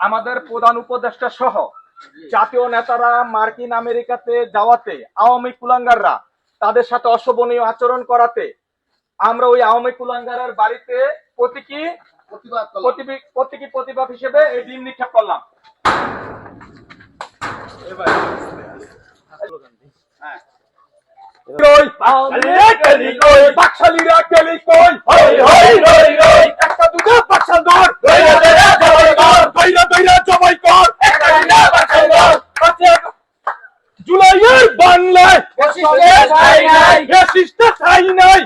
আমাদের প্রধান উপদেষ্টা সহ জাতীয় নেতারা মার্কিন আমেরিকাতে যাওয়াতে আওয়ামী কুলাঙ্গাররা তাদের সাথে অশোভনীয় আচরণ করাতে আমরা ওই আওয়ামী কুলাঙ্গারের বাড়িতে প্রতীকী প্রতীকী প্রতিবাদ হিসেবে এই ডিম নিক্ষেপ করলাম হ্যাঁ। ফ্যাসিস্টের ঠাঁই নাই।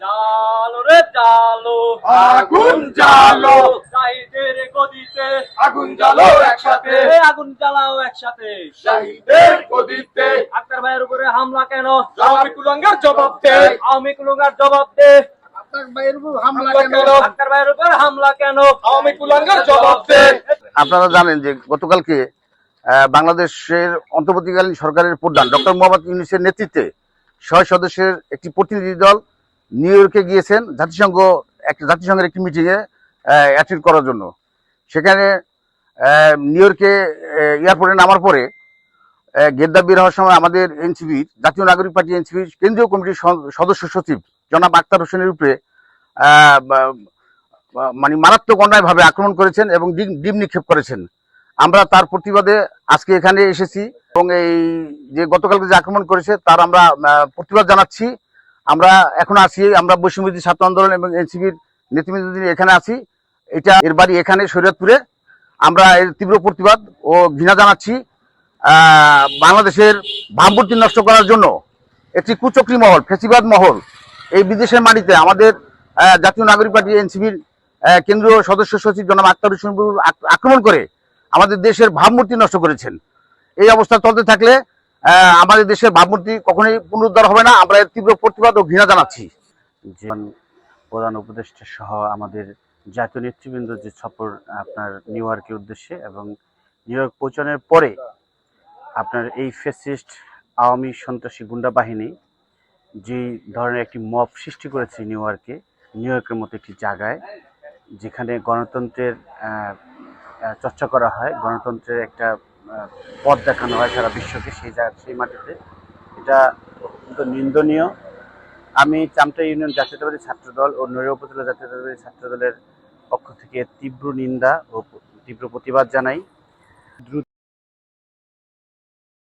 জালো রে জালো আগুন সাইদের গদিতে। আগুন জ্বালো একসাথে। আগুন জ্বালাও একসাথে। শহীদের গদিতে। আক্তার ভাইয়ের উপরে হামলা কেন? আওয়ামী কুলাঙ্গার জবাব দে। আওয়ামী কুলুঙ্গার জবাব দে। হামলা কেন? আক্তার ভাইয়ের উপর হামলা কেন? আওয়ামী কুলাঙ্গার জবাব দে। আপনারা জানেন যে গতকালকে বাংলাদেশের অন্তর্বর্তীকালীন সরকারের প্রধান ডক্টর মোহাম্মদ ইউনুসের নেতৃত্বে ছয় সদস্যের একটি প্রতিনিধি দল নিউ ইয়র্কে গিয়েছেন জাতিসংঘ এক জাতিসংঘের একটি মিটিংয়ে অ্যাটেন্ড করার জন্য। সেখানে নিউ ইয়র্কে এয়ারপোর্টে নামার পরে গেদ্দা বের হওয়ার সময় আমাদের এনসিবির জাতীয় নাগরিক পার্টি এনসিবির কেন্দ্রীয় কমিটির সদস্য সচিব জনাব আক্তার হোসেনের উপরে মানে মারাত্মক অন্যায়ভাবে আক্রমণ করেছেন এবং ডিম- ডিম নিক্ষেপ করেছেন। আমরা তার প্রতিবাদে আজকে এখানে এসেছি এবং এই যে গতকালকে যে আক্রমণ করেছে তার আমরা প্রতিবাদ জানাচ্ছি। আমরা এখন আছি, আমরা বৈষম্যবিধি ছাত্র আন্দোলন এবং এনসিবির নেতৃবৃন্দ এখানে আছি। এটা এর বাড়ি এখানে শরীয়তপুরে। আমরা এর তীব্র প্রতিবাদ ও ঘৃণা জানাচ্ছি বাংলাদেশের ভাবমূর্তি নষ্ট করার জন্য। একটি কুচক্রী মহল, ফেসিবাদ মহল, এই বিদেশের মাটিতে আমাদের জাতীয় নাগরিক পার্টি এনসিবির কেন্দ্রীয় সদস্য সচিব জনাব আক্তার হোসেন আক্রমণ করে আমাদের দেশের ভাবমূর্তি নষ্ট করেছেন। এই অবস্থা চলতে থাকলে আমাদের দেশের ভাবমূর্তি কখনোই পুনরুদ্ধার হবে না। আমরা এর তীব্র প্রতিবাদ ও ঘৃণা জানাচ্ছি। প্রধান উপদেষ্টা সহ আমাদের জাতীয় নেতৃবৃন্দ যে সফর আপনার নিউ ইয়র্কের উদ্দেশ্যে এবং নিউ ইয়র্ক পৌঁছানোর পরে আপনার এই ফেসিস্ট আওয়ামী সন্ত্রাসী গুন্ডা বাহিনী যে ধরনের একটি মব সৃষ্টি করেছে নিউ ইয়র্কে নিউ ইয়র্কের মতো একটি জায়গায়, যেখানে গণতন্ত্রের চর্চা করা হয়, গণতন্ত্রের একটা পথ দেখানো হয় সারা বিশ্বকে সেই জায়গা, সেই মাটিতে, এটা অত্যন্ত নিন্দনীয়। আমি চামটা ইউনিয়ন জাতীয়তাবাদী ছাত্রদল ও নৈর উপজেলা জাতীয়তাবাদী ছাত্রদলের পক্ষ থেকে তীব্র নিন্দা ও তীব্র প্রতিবাদ জানাই।